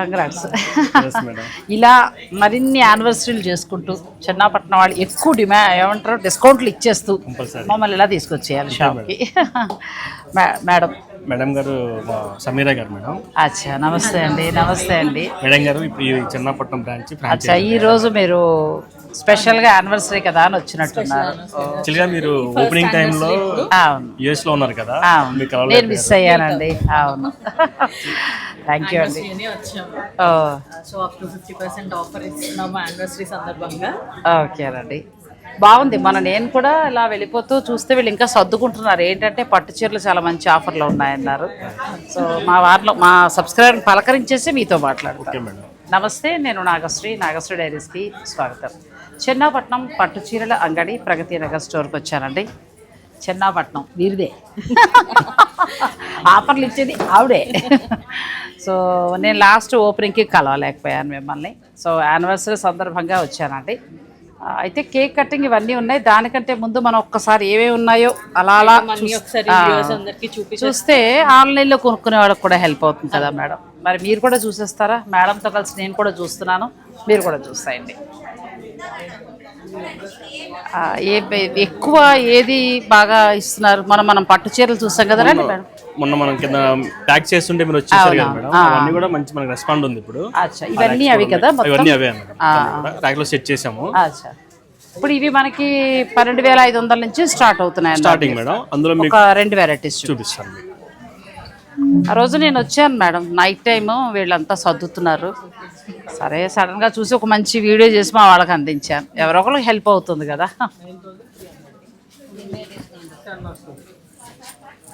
Congrats. ఇలా మరిన్ని యానివర్సరీలు చేసుకుంటూ చిన్నపట్నం వాళ్ళు ఎక్కువ డిమా ఏమంటారు డిస్కౌంట్లు ఇచ్చేస్తూ. మమ్మల్ని ఇలా తీసుకొచ్చేయాలి షాప్కి మేడం. మేడం గారు మా సమీరా గారు మేడం. అచ్చా నమస్తే అండి నమస్తే అండి. మేడం గారు ఇప్పుడు ఈ చిన్నపట్నం బ్రాంచ్ అచ్చా ఈ రోజు మీరు స్పెషల్గా యానివర్సరీ కదా అని వచ్చినట్టున్నారు. యాక్చువల్గా మీరు ఓపెనింగ్ టైంలో అవును యుఎస్లో ఉన్నారు కదా అవును. మీకు నేను మిస్ అయ్యానండి. అవును. థ్యాంక్ యూ అండి. ఓ, so up to fifty percent offer ఇస్తున్నాము యానివర్సరీ సందర్భంగా. ఓకేనండి బాగుంది. మన నేను కూడా ఇలా వెళ్ళిపోతూ చూస్తే వీళ్ళు ఇంకా సర్దుకుంటున్నారు. ఏంటంటే పట్టు చీరలు చాలా మంచి ఆఫర్లు ఉన్నాయన్నారు. సో మా వారిలో మా సబ్స్క్రైబర్ పలకరించేసి మీతో మాట్లాడతాను ఓకే మేడం. నమస్తే నేను నాగశ్రీ నాగశ్రీ డైరీస్కి స్వాగతం. చెన్నాపట్నం పట్టు చీరల అంగడి ప్రగతి నగర్ స్టోర్కి వచ్చానండి. చెన్నాపట్నం వీరిదే. ఆఫర్లు ఇచ్చేది ఆవిడే. సో నేను లాస్ట్ ఓపెనింగ్కి కలవలేకపోయాను మిమ్మల్ని. సో యానివర్సరీ సందర్భంగా వచ్చానండి. అయితే కేక్ కటింగ్ ఇవన్నీ ఉన్నాయి. దానికంటే ముందు మనం ఒక్కసారి ఏమేమి ఉన్నాయో అలా అలా చూస్తే ఆన్లైన్లో కొనుక్కునే వాళ్ళకి కూడా హెల్ప్ అవుతుంది కదా మేడం. మరి మీరు కూడా చూసేస్తారా? మేడంతో కలిసి నేను కూడా చూస్తున్నాను. మీరు కూడా చూస్తాయండి. ఏ ఎక్కువ ఏది బాగా ఇస్తున్నారు? మనం మనం పట్టు చీరలు చూస్తాం మేడం. మొన్న మనం కింద ప్యాక్ చేస్తుంటే మీరు వచ్చేసారు కదా. మేడం. అవన్నీ కూడా మంచి మనకి రెస్పాండ్ ఉంది ఇప్పుడు. ఇవన్నీ అవి కదా ఇవన్నీ అవే ర్యాక్లో సెట్ చేసాము. ఇప్పుడు ఇవి మనకి పన్నెండు వేల ఐదు వందల నుంచి స్టార్ట్ అవుతున్నాయి స్టార్టింగ్ మేడం. అందులో మీకు రెండు వెరైటీస్ చూపిస్తాను. ఆ రోజు నేను వచ్చాను మేడం. నైట్ టైము వీళ్ళంతా సర్దుతున్నారు. సరే సడన్గా చూసి ఒక మంచి వీడియో చేసి మా వాళ్ళకి అందించాను ఎవరో ఒకరికి హెల్ప్ అవుతుంది కదా.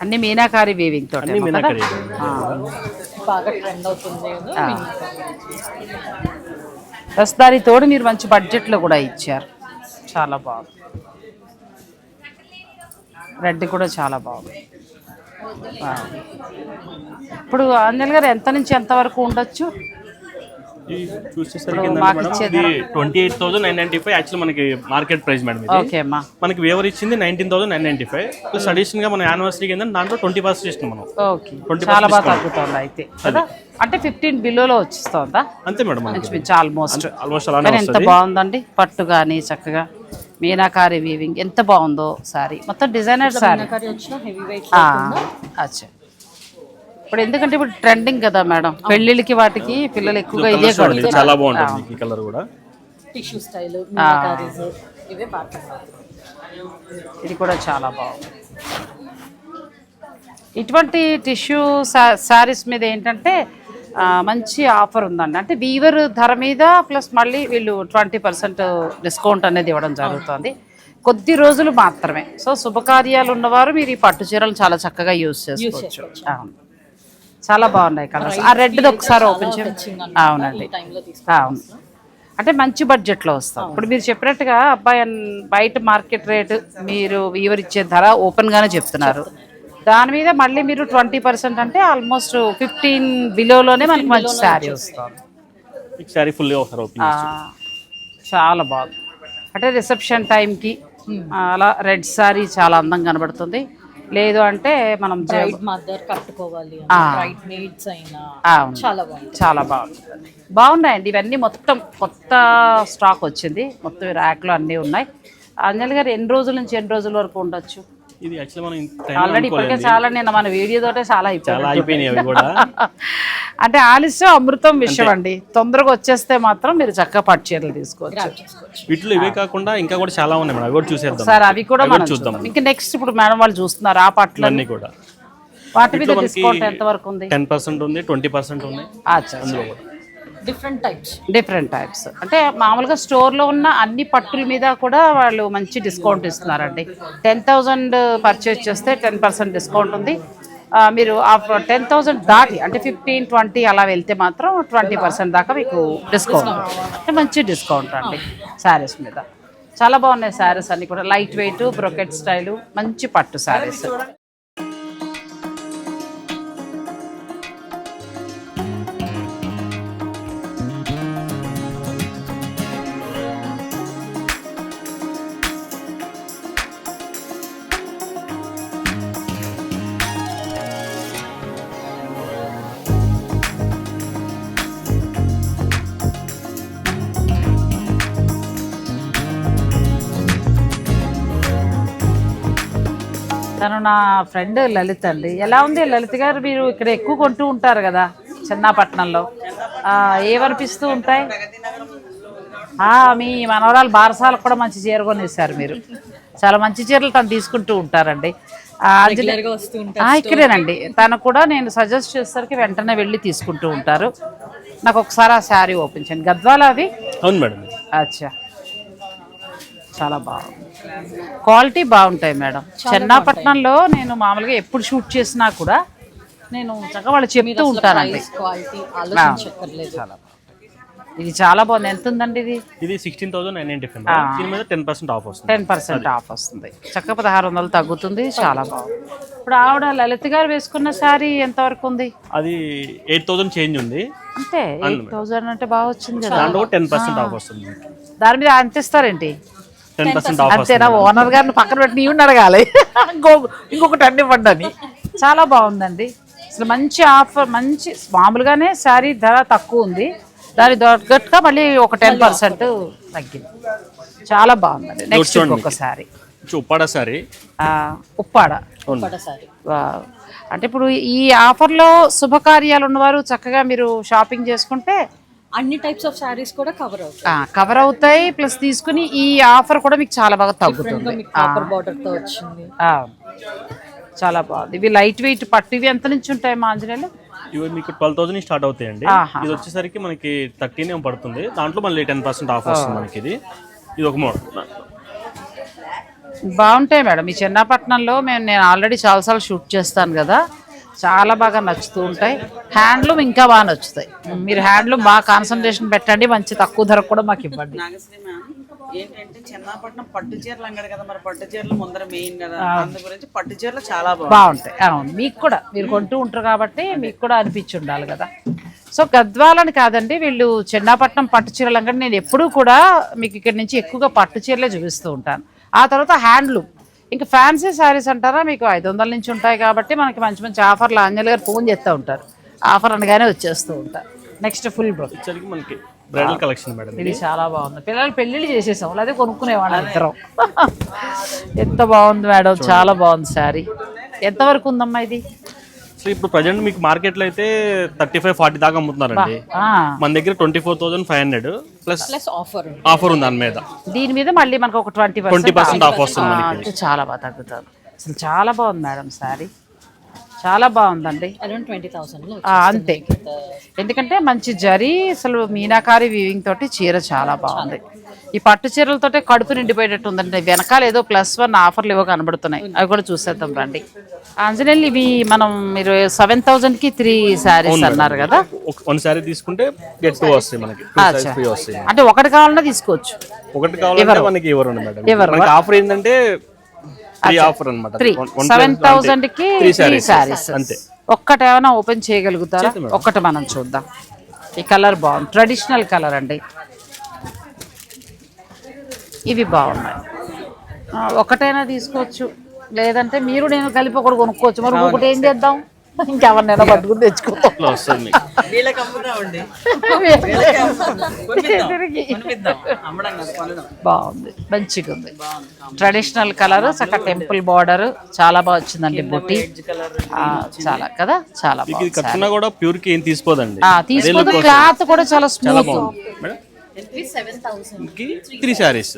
అన్ని మీనాకారి వీవింగ్ తోటి అన్ని మీనాకరి బాగా ట్రెండ్ అవుతుంది ప్లస్ దాని తోడు మీరు మంచి బడ్జెట్లో కూడా ఇచ్చారు. చాలా బాగుంది. రెడ్ కూడా చాలా బాగుంది. ఇప్పుడు అంజల్ గారు ఎంత నుంచి ఎంత వరకు ఉండొచ్చు? చూసేసరికి twenty eight thousand nine ninety five actual మనకి మార్కెట్ ప్రైస్ మేడం ఇది. ఓకే అమ్మా. మనకి వేవర్ ఇచ్చింది nineteen thousand nine ninety five ప్లస్గా మన యానివర్సరీకి ఏంటంటే దాంట్లో ట్వంటీ పర్సెంట్ మనం. ఓకే 20% చాలా బాగా discount. తగ్గుతుంది అయితే కదా? అంటే ఫిఫ్టీన్ బిలోలో వచ్చిస్తుందా? అంతే మేడం ఆల్మోస్ట్ ఆల్మోస్ట్ అలానే ఎంత బాగుందండి? పట్టు కానీ చక్కగా. మీనాకారి వీవింగ్ ఎంత బాగుందో సారీ. మొత్తం డిజైనర్ సారీ. అచ్చా. ఇప్పుడు ఎందుకంటే ఇప్పుడు ట్రెండింగ్ కదా మేడం. పెళ్ళిళ్ళకి వాటికి పిల్లలు ఎక్కువగా ఇదే చాలా బాగుంటుంది ఈ కలర్ కూడా. టిష్యూ స్టైల్ ఇవే ఇది కూడా చాలా బాగుంది. ఇటువంటి టిష్యూ శారీస్ మీద ఏంటంటే మంచి ఆఫర్ ఉందండి. అంటే వీవర్ ధర మీద ప్లస్ మళ్ళీ వీళ్ళు ట్వంటీ పర్సెంట్ డిస్కౌంట్ అనేది ఇవ్వడం జరుగుతుంది. కొద్ది రోజులు మాత్రమే. సో శుభకార్యాలు ఉన్నవారు మీరు ఈ పట్టు చీరలు చాలా చక్కగా యూజ్ చేసుకోవచ్చు. చాలా బాగున్నాయి కలర్స్ ఆ రెడ్ ఒకసారి ఓపెన్ చేయండి. అవునండి. అవును. అంటే మంచి బడ్జెట్లో వస్తాం. ఇప్పుడు మీరు చెప్పినట్టుగా అబ్బాయి బయట మార్కెట్ రేటు మీరు ఇచ్చే ధర ఓపెన్గానే చెప్తున్నారు. దాని మీద మళ్ళీ మీరు ట్వంటీ పర్సెంట్ అంటే ఆల్మోస్ట్ ఫిఫ్టీన్ బిలోలోనే మనకి మంచి శారీ వస్తుంది. శారీ ఫుల్ చాలా బాగుంది. అంటే రిసెప్షన్ టైంకి అలా రెడ్ శారీ చాలా అందంగా కనబడుతుంది. లేదు అంటే మనం మదర్ కట్టుకోవాలి చాలా బాగుంది బాగున్నాయండి. ఇవన్నీ మొత్తం కొత్త స్టాక్ వచ్చింది. మొత్తం ర్యాక్లో అన్నీ ఉన్నాయి. అంజలి గారు ఎన్ని రోజుల నుంచి ఎన్ని రోజుల వరకు ఉండొచ్చు? ఇది యాక్చువల్ మనం టైం ఆల్రెడీ ఇప్పటికే చాలా నేను మన వీడియో తోటే చాలా అయిపోయినాయి అవి కూడా. అంటే ఆలస్యం అమృతం విషయం అండి. తొందరగా వచ్చేస్తే మాత్రం మీరు చక్కగా పట్టు చీరలు తీసుకోవచ్చు. వీటిలో ఇవే కాకుండా ఇంకా కూడా చాలా ఉన్నాయి మేడం. అవి కూడా చూసేద్దాం. సార్ అవి కూడా మనం చూద్దాం. ఇంకా నెక్స్ట్ ఇప్పుడు మేడం వాళ్ళు చూస్తున్నారు ఆ పట్లు అన్ని కూడా. వాటి మీద డిస్కౌంట్ ఎంత వరకు ఉంది? టెన్ పర్సెంట్ ఉంది ట్వంటీ పర్సెంట్ అచ్చా. అందులో కూడా. డిఫరెంట్ టైప్స్ డిఫరెంట్ టైప్స్ అంటే మామూలుగా స్టోర్లో ఉన్న అన్ని పట్టుల మీద కూడా వాళ్ళు మంచి డిస్కౌంట్ ఇస్తున్నారండి. టెన్ థౌజండ్ పర్చేస్ చేస్తే టెన్ పర్సెంట్ డిస్కౌంట్ ఉంది. మీరు ఆఫ్ టెన్ థౌజండ్ దాటి అంటే ఫిఫ్టీన్ ట్వంటీ అలా వెళ్తే మాత్రం ట్వంటీ పర్సెంట్ దాకా మీకు డిస్కౌంట్ అంటే మంచి డిస్కౌంట్ అండి శారీస్ మీద. చాలా బాగున్నాయి శారీస్ అన్ని కూడా. లైట్ వెయిట్ బ్రొకెట్ స్టైలు మంచి పట్టు శారీస్ తను నా ఫ్రెండ్ లలిత్ అండి. ఎలా ఉంది లలిత్ గారు? మీరు ఇక్కడ ఎక్కువ కొంటూ ఉంటారు కదా చిన్నపట్నంలో. ఆ, ఏమనిపిస్తూ ఉంటాయి? ఆ, మీ మనవరాలు బారసాలకు కూడా మంచి చీర కొనేసారు మీరు. చాలా మంచి చీరలు తను తీసుకుంటూ ఉంటారండి. ఆ, అంజలి- రెగ్యులర్గా వస్తూ ఉంటారు ఆ, ఇక్కడేనండి. తను కూడా నేను సజెస్ట్ చేసేసరికి వెంటనే వెళ్ళి తీసుకుంటూ ఉంటారు. నాకు ఒకసారి ఆ శారీ ఓపెన్ చేయండి. గద్వాల అది అవును మేడం. అచ్చా. చాలా బాగుంది. క్వాలిటీ బాగుంటాయి మేడం. చెన్నాపట్నంలో నేను మామూలుగా ఎప్పుడు షూట్ చేసినా కూడా నేను చక్కగా వాళ్ళు చెప్తూ ఉంటానండి చాలా ఇది చాలా బాగుంది. ఎంత ఉందండి ఇది? ఇది sixteen thousand nine ninety five. దీని మీద టెన్ పర్సెంట్ ఆఫ్ వస్తుంది. టెన్ పర్సెంట్ ఆఫ్ వస్తుంది. చక్క పదహారు వందలు తగ్గుతుంది. చాలా బాగుంది. ఇప్పుడు ఆవిడ లలిత్ గారు వేసుకున్న శారీ ఎంతవరకు ఉంది? అది ఎయిట్ థౌసండ్ చేంజ్ ఉంది. అంతే. ఎయిట్ థౌజండ్ అంటే బాగా వచ్చింది దాంట్లో టెన్ పర్సెంట్ ఆఫ్ వస్తుంది. దాని మీద అంత ఇస్తారేంటి టెన్ పర్సెంట్ ఆఫ్ అంతేనా? ఓనర్ గారిని పక్కన పెట్టి నీవు అడగాలి. ఇంకో ఇంకొకటి అన్ని ఇవ్వండి అని. చాలా బాగుందండి. అసలు మంచి ఆఫర్ మంచి మామూలుగానే శారీ ధర తక్కువ ఉంది. దాని తగ్గట్టుగా మళ్ళీ ఒక టెన్ పర్సెంట్ తగ్గింది. చాలా బాగుందండి. నెక్స్ట్ చూడండి. ఇంకొక శారీ. ఉప్పాడ సారీ ఉప్పాడ. అంటే ఇప్పుడు ఈ ఆఫర్లో శుభకార్యాలు ఉన్నవారు చక్కగా మీరు షాపింగ్ చేసుకుంటే అన్ని టైప్స్ ఆఫ్ శారీస్ కూడా కవర్ అవుతాయి. కవర్ అవుతాయి ప్లస్ తీసుకుని ఈ ఆఫర్ కూడా మీకు చాలా బాగా తగ్గుతుంది మీకు కాపర్ బార్డర్తో వచ్చింది. ఆ, చాలా బాగుంది. ఇవి లైట్ వెయిట్ పట్టు ఇవి ఎంత నుంచి ఉంటాయి మా ఆంజనేయులు? ఇవి మీకు ట్వెల్వ్ థౌసండ్ స్టార్ట్ అవుతాయండి. ఇది వచ్చేసరికి మనకి థర్టీన్ ఏం పడుతుంది. దాంట్లో మళ్ళీ టెన్ పర్సెంట్ ఆఫ్ వస్తుంది మనకి ఇది. ఇది ఒక మోడల్ బాగుంటాయి మేడం. ఈ చెన్నాపట్నంలో మేము నేను ఆల్రెడీ చాలాసార్లు షూట్ చేస్తాను కదా. చాలా బాగా నచ్చుతూ ఉంటాయి. హ్యాండ్లూమ్ ఇంకా బాగా నచ్చుతాయి. మీరు హ్యాండ్లూమ్ బాగా కాన్సన్ట్రేషన్ పెట్టండి మంచి తక్కువ ధరకు కూడా మాకు ఇవ్వండి. ఏంటంటే చిన్నపట్నం పట్టు చీరలు అంగడు కదా మరి పట్టు చీరలు ముందర మెయిన్ కదా. అందు గురించి పట్టు చీరలు చాలా బాగుంటాయి. అవును. మీకు కూడా మీరు కొంటూ ఉంటారు కాబట్టి మీకు కూడా అనిపించి ఉండాలి కదా. సో గద్వాలని కాదండి వీళ్ళు చెన్నాపట్నం పట్టు చీరలు అంగడి. నేను ఎప్పుడూ కూడా మీకు ఇక్కడ నుంచి ఎక్కువగా పట్టు చీరలే చూపిస్తూ ఉంటాను. ఆ తర్వాత హ్యాండ్లూమ్. ఇంకా ఫ్యాన్సీ శారీస్ అంటారా? మీకు ఐదు వందల నుంచి ఉంటాయి కాబట్టి మనకి మంచి మంచి ఆఫర్లు ఆంజల్ గారు ఫోన్ చేస్తూ ఉంటారు. ఆఫర్ అనగానే వచ్చేస్తూ ఉంటారు. నెక్స్ట్ ఫుల్ వచ్చేసరికి మనకి బ్రైడల్ కలెక్షన్ మేడం ఇది. చాలా బాగుంది. పిల్లలు పెళ్ళిళ్ళు చేసేసాం. లేదా కొనుక్కునేవాళ్ళం ఇద్దరం. ఎంత బాగుంది మేడం. చాలా బాగుంది శారీ ఎంతవరకు ఉందమ్మా ఇది? సో ఇప్పుడు ప్రజెంట్ మీకు మార్కెట్లో అయితే థర్టీ ఫైవ్ ఫార్టీ దాకా అమ్ముతున్నారండి. మన దగ్గర twenty four thousand five hundred plus plus offer offer ఉంది దాని మీద. దీని మీద మళ్ళీ మనకు ఒక ట్వంటీ 20% off వస్తుంది మనకి. చాలా బాగా తగ్గుతుంది. అసలు చాలా బాగుంది మేడం శారీ. చాలా బాగుందండి. అరౌండ్ ట్వంటీ థౌసండ్ అంతే. ఎందుకంటే మంచి జరీ అసలు మీనాకారి వీవింగ్ తోటి చీర చాలా బాగుంది. ఈ పట్టు చీరలతోటే కడుపు నిండిపోయేటట్టు ఉందండి. వెనకాల ఏదో ప్లస్ వన్ ఆఫర్లు ఏవో కనబడుతున్నాయి. అవి కూడా చూసేద్దాం రండి. ఆంజనేయులు ఇవి మనం మీరు సెవెన్ థౌజండ్కి త్రీ శారీస్ అన్నారు కదా? ఒక- వన్ శారీ తీసుకుంటే అంటే ఒకటి కావాలన్నా తీసుకోవచ్చు. ఒకటి కావాలంటే మనకి ఎవరు మేడం. ఆఫర్ ఏంటంటే ఆఫర్ అనమాట సెవెన్ థౌజండ్కి త్రీ శారీస్ అంతే. ఒక్కటి ఏమైనా ఓపెన్ చేయగలుగుతారా? ఒక్కటి మనం చూద్దాం. ఈ కలర్ బాగుంది. ట్రెడిషనల్ కలర్ అండి. ఇవి బాగున్నాయి. ఒకటైనా తీసుకోవచ్చు. లేదంటే మీరు నేను కలిపి ఒకటి కొనుక్కోవచ్చు. మరి ఒకటి ఏం చేద్దాం? ఇంకెవరినైనా పట్టుకుని కొనడం బాగుంది. మంచిగా ఉంది ట్రెడిషనల్ కలర్ చక్క టెంపుల్ బార్డర్. చాలా బాగా వచ్చిందండి బుట్టి ఆ, చాలా కదా? చాలా కూడా ప్యూర్కి ఏం తీసుకోదండి. ఆ, తీసుకోదు. క్లాత్ కూడా చాలా స్మూత్ త్రీ శారీస్.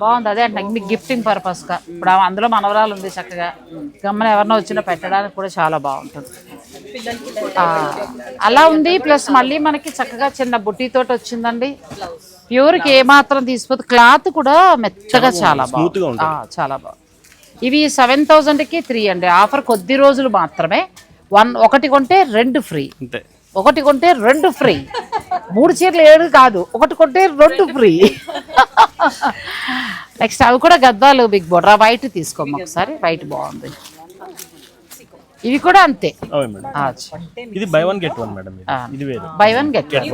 బాగుంది. అదే అంటే మీకు గిఫ్టింగ్ పర్పస్గా. ఇప్పుడు అందులో మనవరాలు ఉంది చక్కగా. గమ్మన ఎవరినో వచ్చినా పెట్టడానికి కూడా చాలా బాగుంటుంది. అలా ఉంది. ప్లస్ మళ్ళీ మనకి చక్కగా చిన్న బుట్టితోటి వచ్చిందండి. ప్యూర్కి ఏ మాత్రం తీసిపోతుంది క్లాత్ కూడా మెత్తగా చాలా బాగుంది. ఆ, చాలా బాగుంది. ఇవి సెవెన్ థౌజండ్కి త్రీ అండి. ఆఫర్ కొద్ది రోజులు మాత్రమే. వన్ ఒకటి కొంటే రెండు ఫ్రీ. ఒకటి కొంటే రెండు ఫ్రీ. మూడు చీరలు ఏడు కాదు. ఒకటి కొంటే రెండు ఫ్రీ. నెక్స్ట్ అవి కూడా గద్దాలు బిగ్ బోర్డర్ వైట్ తీసుకోమ్మ ఒకసారి. వైట్ బాగుంది. ఇవి కూడా అంతే. అవే మేడం. ఇది buy one get one madam ఇది. ఇది వేరు. బై వన్ గెట్ ఇవి.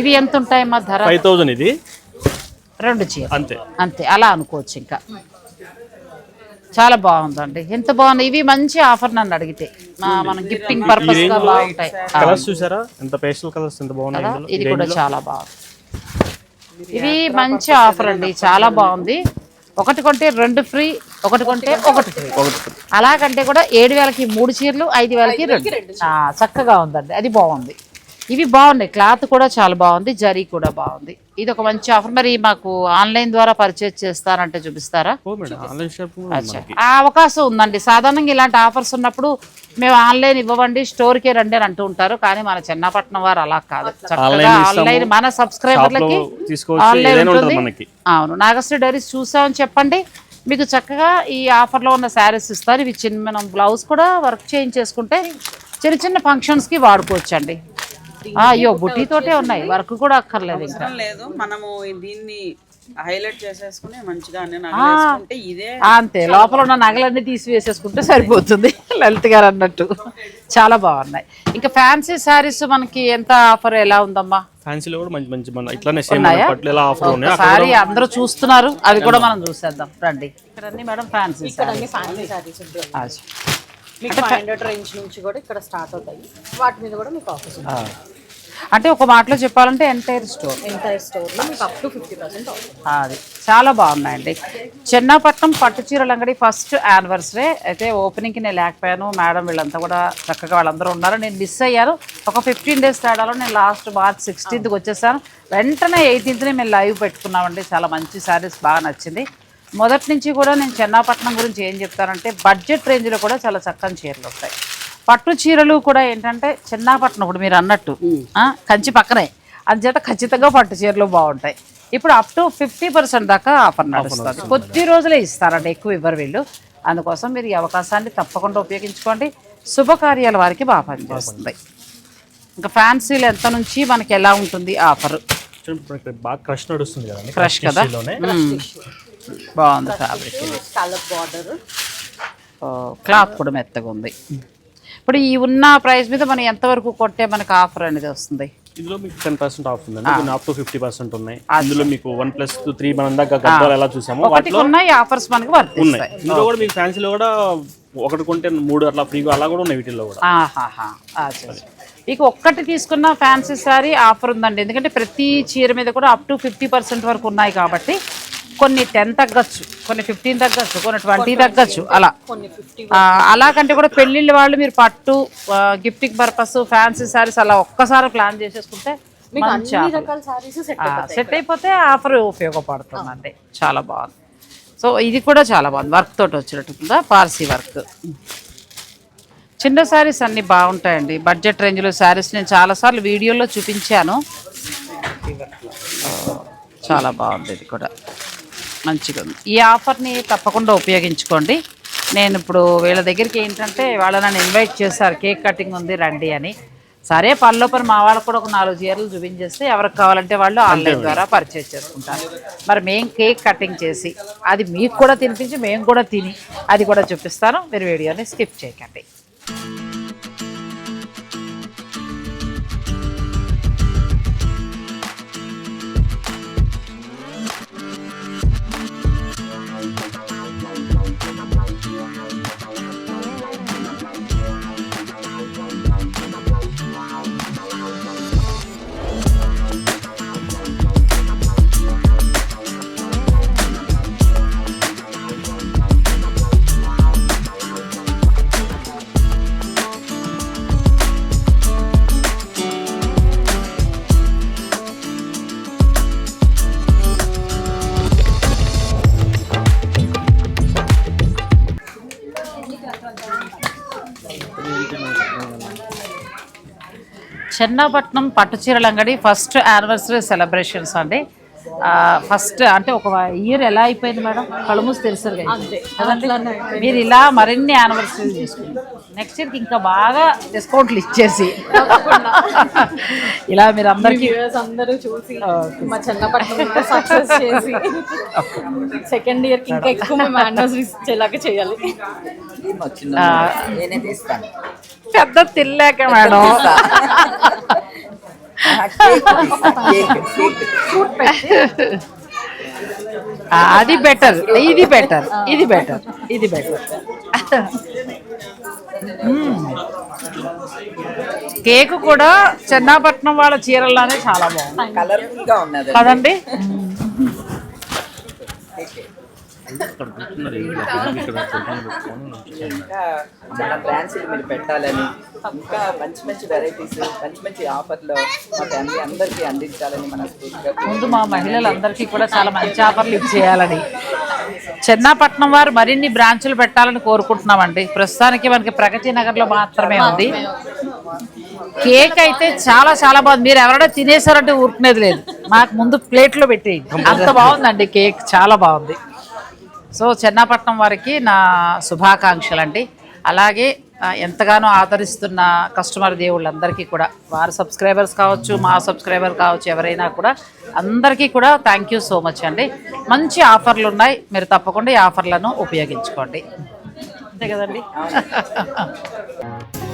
ఇవి ఎంత ఉంటాయమ్మా ధర? ఫైవ్ థౌసండ్ ఇది. రెండు చీర అంతే. అంతే. అలా అనుకోవచ్చు ఇంకా. చాలా బాగుందండి. ఎంత బాగుంది ఇవి మంచి ఆఫర్ నన్ను అడిగితే. మా- మనం గిఫ్టింగ్ పర్పస్గా బాగుంటాయి. కలర్స్ చూసారా? ఎంత పేస్టల్ కలర్స్ ఎంత బాగున్నాయి? ఇది కూడా చాలా బాగుంది. ఇవి మంచి ఆఫర్ అండి. చాలా బాగుంది. ఒకటి కొంటే రెండు ఫ్రీ ఒకటి కొంటే ఒకటి ఫ్రీ. అలాగంటే కూడా ఏడు వేలకి మూడు చీరలు ఐదు వేలకి రెండు. ఆ, చక్కగా ఉందండి. అది బాగుంది. ఇవి బాగున్నాయి. క్లాత్ కూడా చాలా బాగుంది. జరీ కూడా బాగుంది. ఇది ఒక మంచి ఆఫర్. మరి మాకు ఆన్లైన్ ద్వారా పర్చేజ్ చేస్తారంటే చూపిస్తారా. ఆ అవకాశం ఉందండి. సాధారణంగా ఇలాంటి ఆఫర్స్ ఉన్నప్పుడు మేము ఆన్లైన్ ఇవ్వవండి స్టోర్కే రండి అని అంటూ ఉంటారు. కానీ మన చిన్నపట్నం వారు అలా కాదు. చక్కగా. ఆన్లైన్ మన సబ్స్క్రైబర్లకి ఆన్లైన్ ఉంటుంది. అవును. నాగశ్రీ డైరీస్ చూసామని చెప్పండి. మీకు చక్కగా ఈ ఆఫర్లో ఉన్న శారీస్ ఇస్తారు. ఇవి చిన్న మనం బ్లౌజ్ కూడా వర్క్ చేయించేసుకుంటే చిన్న చిన్న ఫంక్షన్స్కి వాడుకోవచ్చండి. అయ్యో బుట్టితోటే ఉన్నాయి. వర్క్ కూడా అక్కర్లేదు ఇంకా. లేదు. మనము దీన్ని హైలైట్ చేసేసుకుని మంచిగా అన్ని నగలు వేసుకుంటే ఇదే అంతే. లోపల ఉన్న నగలన్నీ తీసివేసేసుకుంటే సరిపోతుంది. లలిత్ గారు అన్నట్టు. చాలా బాగున్నాయి. ఇంకా ఫ్యాన్సీ శారీస్ మనకి ఎంత ఆఫర్ ఎలా ఉందమ్మా? ఫ్యాన్సీలో కూడా మంచి మంచి మన ఇట్లానే సేమ్ ఉన్నాయా? పట్లు ఎలా ఆఫర్ ఉన్నాయి ఒకసారి అందరూ చూస్తున్నారు. అవి కూడా మనం చూసేద్దాం. రండి. ఇక్కడ అన్ని మేడం ఫ్యాన్సీ అన్ని ఫ్యాన్సీ సారీస్ శారీస్ మీకు ఫైవ్ హండ్రెడ్ రేంజ్ నుంచి కూడా ఇక్కడ స్టార్ట్ అవుతాయి. వాటి మీద కూడా మీకు ఆఫర్స్ ఉంటాయి అంటే ఒక మాటలో చెప్పాలంటే ఎంటైర్ స్టోర్ ఎంటైర్ స్టోర్లో మీకు అప్ టు ఫిఫ్టీ పర్సెంట్ అది. చాలా బాగున్నాయండి. చెన్నాపట్నం పట్టు చీరల అంగడి ఫస్ట్ యానివర్సరీ అయితే ఓపెనింగ్కి నేను లేకపోయాను. మేడం వీళ్ళంతా కూడా చక్కగా వాళ్ళందరూ ఉన్నారు. నేను మిస్ అయ్యాను. ఒక ఫిఫ్టీన్ డేస్ తేడాలో నేను లాస్ట్ మార్చ్ సిక్స్టీన్త్కి వచ్చేసాను. వెంటనే ఎయిటీన్త్ని మేము లైవ్ పెట్టుకున్నామండి. చాలా మంచి శారీస్ బాగా నచ్చింది. మొదటి నుంచి కూడా నేను చెన్నాపట్నం గురించి ఏం చెప్తానంటే బడ్జెట్ రేంజ్లో కూడా చాలా చక్కని చీరలు వస్తాయి. పట్టు చీరలు కూడా ఏంటంటే చిన్నపట్నం ఇప్పుడు మీరు అన్నట్టు ఆ, కంచి పక్కనే. అందుచేత ఖచ్చితంగా పట్టు చీరలు బాగుంటాయి. ఇప్పుడు అప్ టు ఫిఫ్టీ పర్సెంట్ దాకా ఆఫర్ నడుస్తుంది. కొద్ది రోజులే ఇస్తారండి ఎక్కువ ఇవ్వరు వీళ్ళు. అందుకోసం మీరు ఈ అవకాశాన్ని తప్పకుండా ఉపయోగించుకోండి. శుభకార్యాల వారికి బాగా పనిచేస్తుంది. ఇంకా ఫ్యాన్సీలు ఎంత నుంచి మనకి ఎలా ఉంటుంది ఆఫర్ బాగా క్రష్ నడుస్తుంది కదండి. Crush కదా? బాగుంది ఫ్యాబ్రిక్ ఇది. బార్డర్ క్లాత్ కూడా మెత్తగా ఉంది. ఇప్పుడు ఈ ఉన్న ప్రైస్ మీద మనం ఎంతవరకు కొట్టే మనకు ఆఫర్ అనేది వస్తుంది? ఇందులో మీకు టెన్ పర్సెంట్ ఆఫ్ ఉందండి. కొన్ని అప్ టు ఫిఫ్టీ పర్సెంట్ ఉన్నాయి. ఇందులో మీకు వన్ ప్లస్ త్రీ మనం దాకా గద్దాలు ఎలా చూసామో వాటిలో ఉన్నాయి ఆఫర్స్ మనకి ఉన్నాయి. ఇందులో కూడా మీకు ఫ్యాన్సీలో కూడా ఒకటి కొంటే మూడు అట్లా ఫ్రీగా అలా కూడా ఉన్నాయి వీటిల్లో కూడా. మీకు ఒక్కటి తీసుకున్న ఫ్యాన్సీ సారీ ఆఫర్ ఉందండి. ఎందుకంటే ప్రతి చీర మీద కూడా అప్ టు ఫిఫ్టీ పర్సెంట్ వరకు ఉన్నాయి కాబట్టి కొన్ని టెన్ తగ్గచ్చు కొన్ని ఫిఫ్టీన్ తగ్గచ్చు కొన్ని ట్వంటీ తగ్గచ్చు అలా. అలాగంటే కూడా పెళ్ళిళ్ళ వాళ్ళు మీరు పట్టు గిఫ్టింగ్ పర్పస్ ఫ్యాన్సీ సారీస్ అలా ఒక్కసారి ప్లాన్ చేసేసుకుంటే సెట్ అయిపోతే ఆఫర్ ఉపయోగపడుతుందండి. చాలా బాగుంది. సో ఇది కూడా చాలా బాగుంది. వర్క్ తోటి వచ్చినట్టుందా పార్సీ వర్క్ చిన్న శారీస్ అన్నీ బాగుంటాయండి. బడ్జెట్ రేంజ్లో శారీస్ నేను చాలాసార్లు వీడియోలో చూపించాను. చాలా బాగుంది ఇది కూడా. మంచిగా ఉంది. ఈ ఆఫర్ని తప్పకుండా ఉపయోగించుకోండి. నేను ఇప్పుడు వీళ్ళ దగ్గరికి ఏంటంటే వాళ్ళ నన్ను ఇన్వైట్ చేశారు కేక్ కటింగ్ ఉంది రండి అని. సరే పనిలో పని మా వాళ్ళకు కూడా ఒక నాలుగు చీరలు చూపించేస్తే ఎవరికి కావాలంటే వాళ్ళు ఆన్లైన్ ద్వారా పర్చేజ్ చేసుకుంటారు. మరి మేము కేక్ కటింగ్ చేసి అది మీకు కూడా తినిపించి మేము కూడా తిని అది కూడా చూపిస్తాను. మీరు వీడియోని స్కిప్ చేయకండి. you Chennapatnam Pattucheerala Angadi first anniversary celebrations అండి. ఫస్ట్ అంటే ఒక ఇయర్ ఎలా అయిపోయింది మేడం? కళ్ళు మూసి తెలుసారు మీరు ఇలా మరిన్ని యానివర్సరీలు చేసుకుంటారు. నెక్స్ట్ ఇయర్కి ఇంకా బాగా డిస్కౌంట్లు ఇచ్చేసి. ఇలా మీరు అందరికీ అందరూ చూసి మా చిన్నపట్నం సక్సెస్ చేసి. సెకండ్ ఇయర్కి ఇంకా ఎక్కువ మేము యానివర్సరీస్ ఇచ్చేలాగా చేయాలి. పెద్ద తిల్లాక మేడం కేక్ తీస్తా, కేక్, కేక్. ఆ, అది బెటర్ ఇది బెటర్ ఇది బెటర్ ఇది బెటర్ కేక్ కూడా చెన్నాపట్నం వాళ్ళ చీరల్లోనే చాలా బాగుంది. కలర్ఫుల్గా ఉన్నది కదండి? కూర్చున్నారు. ఇంకా మన బ్రాండ్స్ మీరు పెట్టాలని ఇంకా మంచి మంచి వెరైటీస్ మంచి మంచి ఆఫర్లు మా ఫ్యామిలీ అందరికీ అందించాలని మనస్ఫూర్తిగా ముందు మా మహిళలందరికీ కూడా చాలా మంచి ఆఫర్లు ఇచ్చేయాలని. చెన్నాపట్నం వారు మరిన్ని బ్రాంచులు పెట్టాలని కోరుకుంటున్నామండి. ప్రస్తుతానికి మనకి ప్రగతి నగర్లో మాత్రమే ఉంది. కేక్ అయితే చాలా చాలా బాగుంది. మీరు ఎవరైనా తినేసారంటే ఊరుకునేది లేదు. మాకు ముందు ప్లేట్లో పెట్టేయండి. అంత బాగుందండి కేక్. చాలా బాగుంది. సో చెన్నాపట్నం వారికి నా శుభాకాంక్షలు అండి అలాగే ఎంతగానో ఆదరిస్తున్న కస్టమర్ దేవుళ్ళందరికీ కూడా వారి సబ్స్క్రైబర్స్ కావచ్చు మా సబ్స్క్రైబర్ కావచ్చు ఎవరైనా కూడా అందరికీ కూడా థ్యాంక్ యూ సో మచ్ అండి. మంచి ఆఫర్లు ఉన్నాయి మీరు తప్పకుండా ఈ ఆఫర్లను ఉపయోగించుకోండి. అంతే కదండి?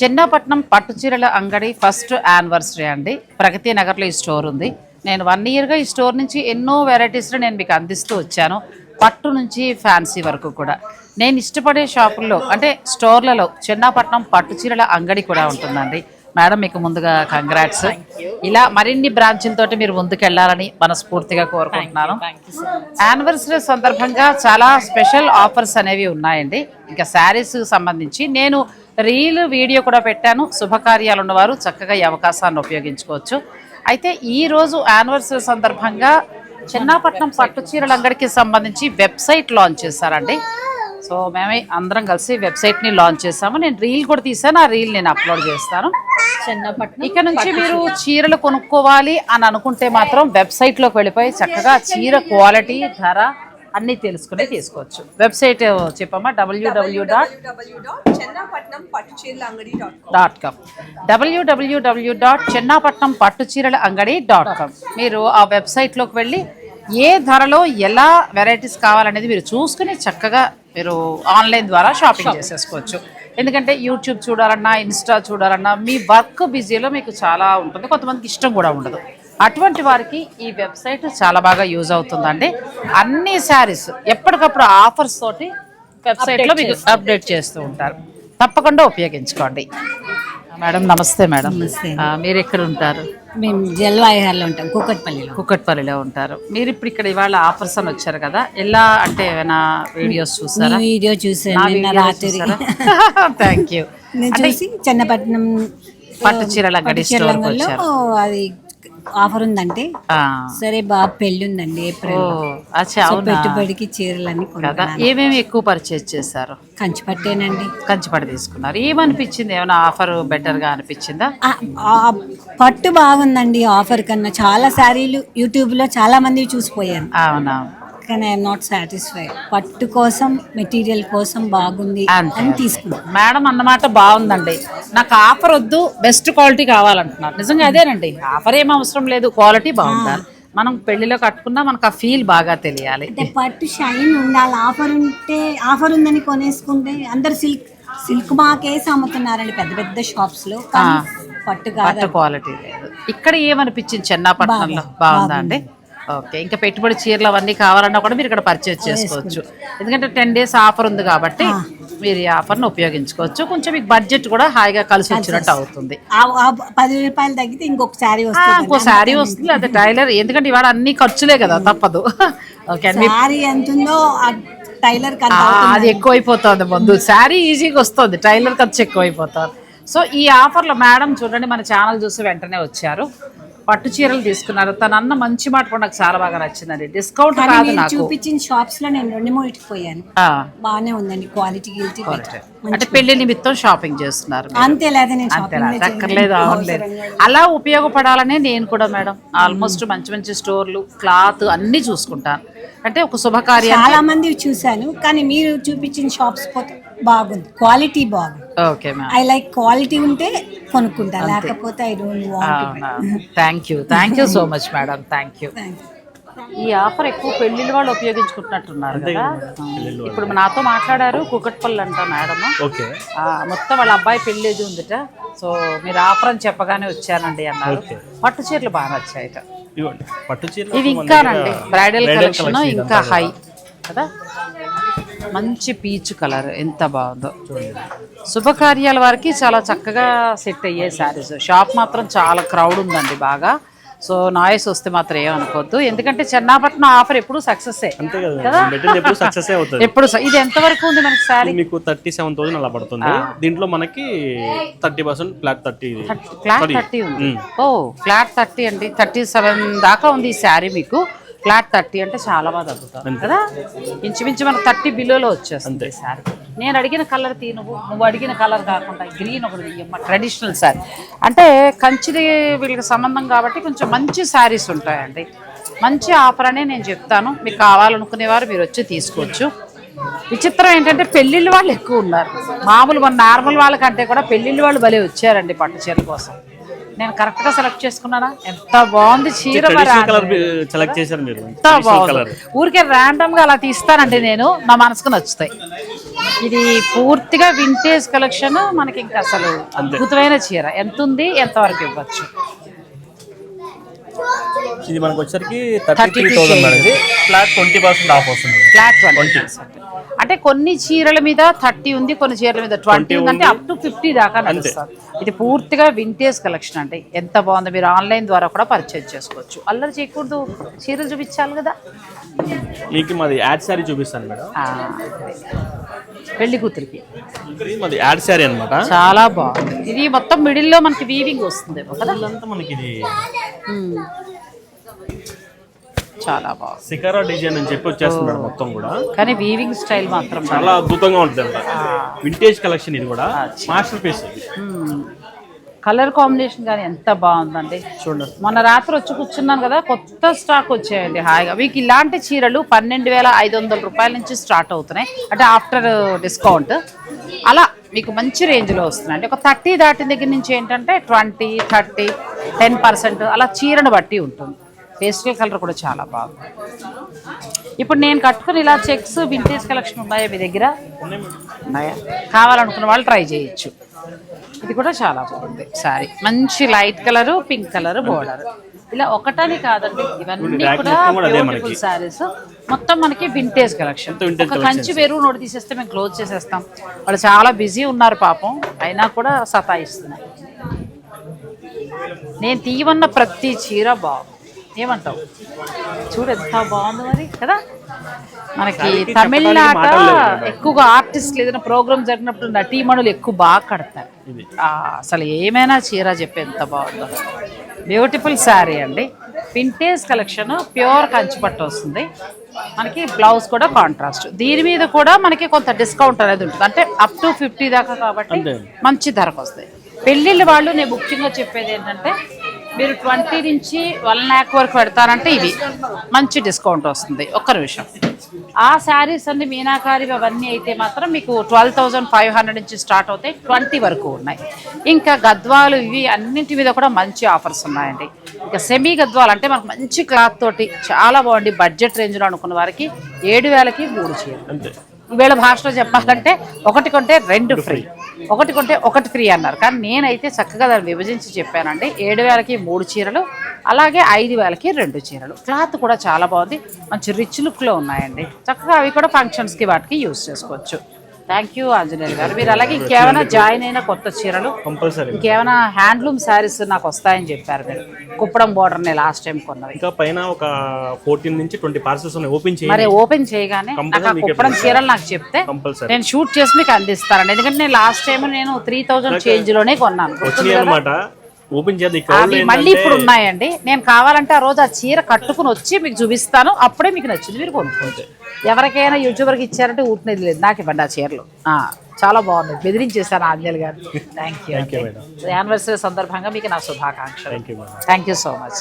చిన్నపట్నం పట్టు చీరల అంగడి ఫస్ట్ యానివర్సరీ అండి. ప్రగతి నగర్లో ఈ స్టోర్ ఉంది. నేను వన్ ఇయర్గా ఈ స్టోర్ నుంచి ఎన్నో వెరైటీస్ని నేను మీకు అందిస్తూ వచ్చాను. పట్టు నుంచి ఫ్యాన్సీ వరకు కూడా. నేను ఇష్టపడే షాపుల్లో అంటే స్టోర్లలో చిన్నపట్నం పట్టు చీరల అంగడి కూడా ఉంటుందండి. మేడం మీకు ముందుగా కంగ్రాట్స్ ఇలా మరిన్ని బ్రాంచులతోటి మీరు ముందుకెళ్ళాలని మనస్ఫూర్తిగా కోరుకుంటున్నాను. యానివర్సరీ సందర్భంగా చాలా స్పెషల్ ఆఫర్స్ అనేవి ఉన్నాయండి. ఇంకా శారీస్ సంబంధించి నేను రీల్ వీడియో కూడా పెట్టాను. శుభకార్యాలు ఉన్నవారు చక్కగా ఈ అవకాశాన్ని ఉపయోగించుకోవచ్చు. అయితే ఈ రోజు యానివర్సరీ సందర్భంగా చిన్నాపట్నం పట్టు చీరల అంగడికి సంబంధించి వెబ్సైట్ లాంచ్ చేశారండి. సో మేమే అందరం కలిసి వెబ్సైట్ని లాంచ్ చేసాము. నేను రీల్ కూడా తీసాను. ఆ రీల్ నేను అప్లోడ్ చేస్తాను. చెన్నపట్నం ఇక నుంచి మీరు చీరలు కొనుక్కోవాలి అని అనుకుంటే మాత్రం వెబ్సైట్లోకి వెళ్ళిపోయి చక్కగా చీర క్వాలిటీ ధర అన్నీ తెలుసుకుని తీసుకోవచ్చు. వెబ్సైట్ చెప్పమ్మా? WW dot dot com WWW dot Chennapatnam Pattu Cheerala Angadi dot com మీరు ఆ వెబ్సైట్లోకి వెళ్ళి ఏ ధరలో ఎలా వెరైటీస్ కావాలనేది మీరు చూసుకుని చక్కగా మీరు ఆన్లైన్ ద్వారా షాపింగ్ చేసేసుకోవచ్చు. ఎందుకంటే యూట్యూబ్ చూడాలన్నా ఇన్స్టా చూడాలన్నా మీ వర్క్ బిజీలో మీకు చాలా ఉంటుంది. కొంతమందికి ఇష్టం కూడా ఉండదు. అటువంటి వారికి ఈ వెబ్సైట్ చాలా బాగా యూజ్ అవుతుందండి. అన్ని శారీస్ ఎప్పటికప్పుడు ఆఫర్స్ తోటి వెబ్సైట్లో మీకు అప్డేట్ చేస్తూ ఉంటారు. తప్పకుండా ఉపయోగించుకోండి. మేడం నమస్తే మేడం. మీరు ఎక్కడ ఉంటారు? మేము జల్వాయిహార్లో ఉంటాం కూకట్పల్లిలో కుక్కట్పల్లిలో ఉంటారు. మీరు ఇప్పుడు ఇక్కడ ఇవాళ ఆఫర్స్ అని వచ్చారు కదా ఎలా అంటే ఏమైనా వీడియోస్ చూసారా? వీడియో చూసాను నిన్న రాత్రి. థ్యాంక్ యూ చూసి చెన్నపట్నం పట్టు చీరల వచ్చారు. అది ఆఫర్ ఉందంటే సరే బాబు పెళ్ళి ఉందండి ఏప్రిల్ పెట్టుబడికి చీరలన్నీ కదా. కొనుక్కున్నాను. ఏమేమి ఎక్కువ పర్చేజ్ చేశారు? కంచి పట్టేనండి కంచిపడి తీసుకున్నారు. ఏమనిపించింది? ఏమైనా ఆఫర్ బెటర్గా అనిపించిందా? పట్టు బాగుందండి ఆఫర్ కన్నా. చాలా శారీలు యూట్యూబ్లో చాలా మంది చూసిపోయాను అవునా? కానీ ఐఎమ్ నాట్ సాటిస్ఫై పట్టు కోసం మెటీరియల్ కోసం బాగుంది. అని తీసుకున్నాను మేడం అన్నమాట బాగుందండి. నాకు ఆఫర్ వద్దు బెస్ట్ క్వాలిటీ కావాలంటున్నారు. నిజంగా అదేనండి ఆఫర్ ఏం అవసరం లేదు క్వాలిటీ బాగుండాలి మనం పెళ్ళిలో కట్టుకున్నా మనకు ఆ ఫీల్ బాగా తెలియాలి. అంటే పట్టు షైన్ ఉండాలి ఆఫర్ ఉంటే ఆఫర్ ఉందని కొనేసుకుంటే అందరు సిల్క్ సిల్క్ మాకేసి అమ్ముతున్నారండి పెద్ద పెద్ద షాప్స్లో. పట్టు కాదు పట్టు క్వాలిటీ లేదు. ఇక్కడ ఏమనిపించింది చెన్నాపట్నంలో? బాగుందా అండి? ఓకే ఇంకా పెట్టుబడి చీరలు అవన్నీ కావాలన్నా కూడా మీరు ఇక్కడ పర్చేజ్ చేసుకోవచ్చు. ఎందుకంటే టెన్ డేస్ ఆఫర్ ఉంది కాబట్టి మీరు ఈ ఆఫర్ను ఉపయోగించుకోవచ్చు. కొంచెం మీకు బడ్జెట్ కూడా హాయిగా కలిసి వచ్చినట్టు అవుతుంది. పది రూపాయలు తగ్గితే ఇంకొక శారీ వస్తుంది. ఇంకో శారీ వస్తుంది అదే టైలర్. ఎందుకంటే ఇవాళ అన్ని ఖర్చులే కదా తప్పదు. ఓకే శారీ ఎంత ఉందో టైలర్ అది ఎక్కువైపోతుంది ముందు. శారీ ఈజీగా వస్తుంది టైలర్ ఖర్చు ఎక్కువైపోతుంది. సో ఈ ఆఫర్లో మేడం చూడండి మన ఛానల్ చూసి వెంటనే వచ్చారు. పట్టు చీరలు తీసుకున్నారు. తన అన్న మంచి మాట కూడా నాకు చాలా బాగా నచ్చిందండి. డిస్కౌంట్ కాదు నాకు. చూపించిన షాప్స్లో నేను రెండు మూడికి పోయాను. బాగానే ఉందండి క్వాలిటీ గిల్టీ అంటే పెళ్ళి నిమిత్తం షాపింగ్ చేస్తున్నారు. అంతే అక్కర్లేదు అవలేదు అలా ఉపయోగపడాలనే నేను కూడా మేడం. ఆల్మోస్ట్ మంచి మంచి స్టోర్లు క్లాత్ అన్నీ చూసుకుంటాను. అంటే ఒక శుభకార్యం చాలా మంది చూశాను కానీ మీరు చూపించిన షాప్స్ పోతే బాగుంది. క్వాలిటీ బాగుంది. ఓకే ఐ లైక్ క్వాలిటీ ఉంటే కొనుక్కుంటా. లేకపోతే I don't want thank you thank you so much madam thank you ఈ ఆఫర్ ఎక్కువ పెళ్ళిళ్ళ వాళ్ళు ఉపయోగించుకుంటున్నట్టున్నారు కదా? ఇప్పుడు నాతో మాట్లాడారు కుకట్పల్లి అంట మేడం ఓకే. మొత్తం వాళ్ళ అబ్బాయి పెళ్ళేది ఉందిట. సో మీరు ఆఫర్ అని చెప్పగానే వచ్చానండి అన్నారు. పట్టు చీరలు బాగా నచ్చాయట. పట్టు ఇవి ఇంకానండి. బ్రైడల్ కలెక్షన్ ఇంకా హై. కదా? మంచి పీచ్ కలర్ ఎంత బాగుందో. శుభకార్యాల వారికి చాలా చక్కగా సెట్ అయ్యే శారీస్. షాప్ మాత్రం చాలా క్రౌడ్ ఉందండి బాగా. సో నాయిస్ వస్తే మాత్రం ఏమనుకోవద్దు. ఎందుకంటే చెన్నాపట్నం ఆఫర్ ఎప్పుడు సక్సెస్ ఎప్పుడు ఇది ఎంత వరకు ఉంది మనకి శారీ? మీకు థర్టీ సెవెన్ థౌసండ్ అలా పడుతుంది. దీంట్లో మనకి thirty percent flat thirty flat thirty ఉంది. ఓ ఫ్లాట్ థర్టీ అండి. థర్టీ సెవెన్ దాకా ఉంది ఈ శారీ మీకు. ఫ్లాట్ థర్టీ అంటే చాలా బాగా తగ్గుతాం కదా? ఇంచుమించు మనకు థర్టీ బిలోలో వచ్చేస్తుంది శారీ నేను అడిగిన కలర్ తీ నువ్వు నువ్వు అడిగిన కలర్ కాకుండా గ్రీన్ ఒకటి తీయమ్మ ట్రెడిషనల్ శారీ అంటే కంచిది వీళ్ళకి సంబంధం కాబట్టి కొంచెం మంచి శారీస్ ఉంటాయండి. మంచి ఆఫర్ అనే నేను చెప్తాను. మీకు కావాలనుకునేవారు మీరు వచ్చి తీసుకోవచ్చు. విచిత్రం ఏంటంటే పెళ్ళిళ్ళ వాళ్ళు ఎక్కువ ఉన్నారు. మామూలు మన నార్మల్ వాళ్ళకంటే కూడా పెళ్ళిళ్ళ వాళ్ళు భలే వచ్చారండి పట్టు చీరల కోసం. నేను కరెక్ట్గా సెలెక్ట్ చేసుకున్నానా? ఎంత బాగుంది చీర మరి ట్రెడిషనల్ కలర్ సెలెక్ట్ చేశారు మీరు. ఎంత బాగుంది. ఊరికే ర్యాండమ్గా అలా తీస్తానండి నేను నా మనసుకు నచ్చుతాయి. ఇది పూర్తిగా వింటేజ్ కలెక్షన్ మనకి ఇంకా అసలు అద్భుతమైన చీర. ఎంత ఉంది? ఎంత వరకు ఇవ్వచ్చు? ఇది మనకు వచ్చరికి thirty three thousand flat twenty percent off వస్తుంది. ఫ్లాట్ ట్వంటీ అంటే కొన్ని చీరల మీద థర్టీ ఉంది కొన్ని చీరల మీద ట్వంటీ ఉంది. అంటే అప్ టు ఫిఫ్టీ దాకా ఇది పూర్తిగా వింటేజ్ కలెక్షన్ అండి. ఎంత బాగుంది మీరు ఆన్లైన్ ద్వారా కూడా పర్చేజ్ చేసుకోవచ్చు. అల్లరి చేయకూడదు. చీరలు చూపించాలి కదా. మీకు మాది యాడ్ శారీ చూపిస్తాను మేడం. పెళ్ళి కూతురికి. మాది యాడ్ శారీ అనమాట చాలా బాగుంది. ఇది మొత్తం మిడిల్లో మనకి వీవింగ్ వస్తుంది కదా. మనకి ఇది. చాలా బాగుంది. సికారా డిజైన్ అని చెప్పి వచ్చేస్తుంది మొత్తం కూడా. కానీ వీవింగ్ స్టైల్ మాత్రం చాలా అద్భుతంగా ఉంటుంది వింటేజ్ కలెక్షన్ ఇది కూడా. మాస్టర్ పీస్ కలర్ కాంబినేషన్ కానీ ఎంత బాగుందండి. చూడండి. మొన్న రాత్రి వచ్చి కూర్చున్నాను కదా కొత్త స్టాక్ వచ్చాయండి హాయిగా. మీకు ఇలాంటి చీరలు పన్నెండు వేల ఐదు వందల రూపాయల నుంచి స్టార్ట్ అవుతున్నాయి. అంటే ఆఫ్టర్ డిస్కౌంట్ అలా మీకు మంచి రేంజ్లో వస్తున్నాయి. అంటే ఒక థర్టీ దాటిన దగ్గర నుంచి ఏంటంటే ట్వంటీ థర్టీ టెన్ పర్సెంట్ అలా చీరను బట్టి ఉంటుంది. పేస్టల్ కలర్ కూడా చాలా బాగుంది. ఇప్పుడు నేను కట్టుకుని ఇలా చెక్స్ వింటేజ్ కలెక్షన్ ఉన్నాయా మీ దగ్గర? ఉన్నాయా? కావాలనుకున్న వాళ్ళు ట్రై చేయొచ్చు. ఇది కూడా చాలా బాగుంది సారీ. మంచి light colour pink colour border ఇలా ఒకటని కాదండి ఇవన్నీ కూడా బ్యూటిఫుల్ సారీస్ మొత్తం మనకి వింటేజ్ కలెక్షన్ ఒక కంచి వేరు నోటి తీసేస్తే మేము క్లోజ్ చేసేస్తాం. వాళ్ళు చాలా బిజీ ఉన్నారు పాపం అయినా కూడా సతాయిస్తున్నారు నేను తీయమన్న ప్రతి చీర బాగుంది. ఏమంటావు? చూడు ఎంత బాగుంది మరి కదా? మనకి తమిళనాట ఎక్కువగా ఆర్టిస్టులు ఏదైనా ప్రోగ్రామ్ జరిగినప్పుడు నటీమణులు ఎక్కువ బాగా కడతారు. అసలు ఏమైనా చీర చెప్పి ఎంత బాగుందో. బ్యూటిఫుల్ శారీ అండి. వింటేజ్ కలెక్షన్ ప్యూర్ కంచిపట్టు వస్తుంది. మనకి బ్లౌజ్ కూడా కాంట్రాస్ట్ దీని మీద కూడా మనకి కొంత డిస్కౌంట్ అనేది ఉంటుంది. అంటే అప్ టు ఫిఫ్టీ దాకా కాబట్టి మంచి ధరకు వస్తాయి. పెళ్ళిళ్ళ వాళ్ళు నేను ముఖ్యంగా చెప్పేది ఏంటంటే మీరు ట్వంటీ నుంచి వన్ ల్యాక్ వరకు పెడతారంటే ఇవి. మంచి డిస్కౌంట్ వస్తుంది. ఒక్క నిమిషం. ఆ శారీస్ అన్ని మీనాకారి అవన్నీ అయితే మాత్రం మీకు ట్వెల్వ్ థౌజండ్ ఫైవ్ హండ్రెడ్ నుంచి స్టార్ట్ అవుతాయి. ట్వంటీ వరకు ఉన్నాయి. ఇంకా గద్వాలు ఇవి అన్నింటి మీద కూడా మంచి ఆఫర్స్ ఉన్నాయండి. ఇంకా సెమీ గద్వాలు అంటే మనకు మంచి క్లాత్ తోటి చాలా బాగుంది. బడ్జెట్ రేంజ్లో అనుకున్న వారికి ఏడు వేలకి మూడు చీరలు. అంతే. ఈవేళ భాషలో చెప్పాలంటే ఒకటి కొంటే రెండు ఫ్రీ. ఒకటి కొంటే ఒకటి ఫ్రీ అన్నారు. కానీ నేనైతే చక్కగా దాన్ని విభజించి చెప్పానండి. ఏడు వేలకి మూడు చీరలు అలాగే ఐదు వేలకి రెండు చీరలు. క్లాత్ కూడా చాలా బాగుంది. మంచి రిచ్ లుక్లో ఉన్నాయండి. చక్కగా అవి కూడా ఫంక్షన్స్కి వాటికి యూస్ చేసుకోవచ్చు. థ్యాంక్ యూ ఆంజనేయులు గారు. మీరు అలాగే ఇంకేమైనా జాయిన్ అయిన కొత్త చీరలు? కంపల్సరీ ఇంకేమైనా హ్యాండ్లూమ్ శారీస్ నాకు వస్తాయని చెప్పారు మీరు. కుప్పడం border నే లాస్ట్ టైం కొన్నవి. ఇంకా పైన ఒక ఫోర్టీన్ నుంచి ట్వంటీ పార్సల్స్ ఉన్నాయి. ఓపెన్ మరి చేయండి ఓపెన్ చేయగానే నాకు కుప్పడం. చీరలు నాకు చెప్తే కంపల్సరీ నేను షూట్ చేసి మీకు అందిస్తానండి. ఎందుకంటే నేను లాస్ట్ టైం నేను త్రీ థౌజండ్ చేంజ్లోనే కొన్నాను? అనమాట ఓపెన్ చేద్దాం. మళ్ళీ ఇప్పుడు ఉన్నాయండి నేను కావాలంటే ఆ రోజు ఆ చీర కట్టుకుని వచ్చి మీకు చూపిస్తాను. అప్పుడే మీకు నచ్చింది మీరు కొనుక్కోవచ్చు. ఎవరికైనా యూట్యూబర్కి ఇచ్చారంటే ఊటినది లేదు. నాకు ఇవ్వండి ఆ చీరలు. చాలా బాగుంది బెదిరించేశాను ఆంజల్ గారు. Thank you. యానివర్సరీ సందర్భంగా మీకు నా శుభాకాంక్షలు. Thank you so much